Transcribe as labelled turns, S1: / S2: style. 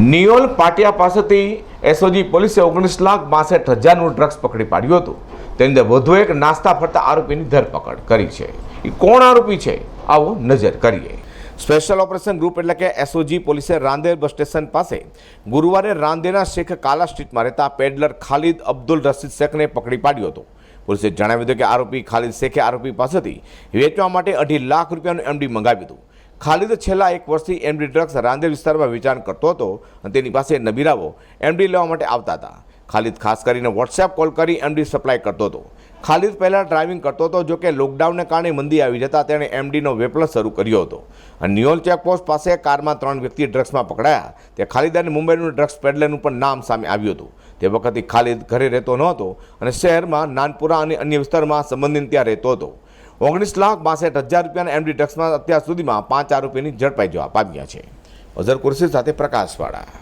S1: નિયોલ પાટિયા પાસેથી એસઓજી પોલીસે ઓગણીસ લાખ બાસઠ હજારનું ડ્રગ્સ પકડી પાડ્યું હતું. તેની અંદર વધુ એક નાસ્તા ફરતા આરોપીની ધરપકડ કરી છે. એ કોણ આરોપી છે? આવો નજર કરીએ. સ્પેશિયલ ઓપરેશન ગ્રુપ એટલે કે એસઓજી પોલીસે રાંદેર બસ સ્ટેશન પાસે ગુરુવારે રાંદેરના શેખ કાલા સ્ટ્રીટમાં રહેતા પેડલર ખાલિદ અબ્દુલ રશીદ શેખને પકડી પાડ્યો હતો. પોલીસે જણાવ્યું હતું કે આરોપી ખાલિદ શેખે આરોપી પાસેથી વેચવા માટે અઢી લાખ રૂપિયાનું એમડી મંગાવ્યું હતું. ખાલિદ છેલ્લા એક વર્ષથી એમડી ડ્રગ્સ રાંદેર વિસ્તારમાં વેચાણ કરતો હતો અને તેની પાસે નબીરાઓ એમડી લેવા માટે આવતા હતા. ખાલિદ ખાસ કરીને વોટ્સએપ કોલ કરી એમડી સપ્લાય કરતો હતો. ખાલિદ પહેલાં ડ્રાઇવિંગ કરતો હતો, જો કે લોકડાઉનને કારણે મંદી આવી જતાં તેણે એમડીનો વેપલસ શરૂ કર્યો હતો. અને નિયોલ ચેકપોસ્ટ પાસે કારમાં ત્રણ વ્યક્તિ ડ્રગ્સમાં પકડાયા. તે ખાલિદ અને મુંબઈનું ડ્રગ્સ પેડલરનું પણ નામ સામે આવ્યું હતું. તે વખતે ખાલિદ ઘરે રહેતો ન હતો અને શહેરમાં નાનપુરા અને અન્ય વિસ્તારમાં સંબંધિત ત્યાં રહેતો હતો. ઓગણીસ લાખ બાસઠ હજાર રૂપિયાના એમડી ડ્રગ્સમાં અત્યાર સુધીમાં પાંચ આરોપીની ઝડપાઈ જવા પામ્યા છે. અઝર કુરશી સાથે પ્રકાશવાળા.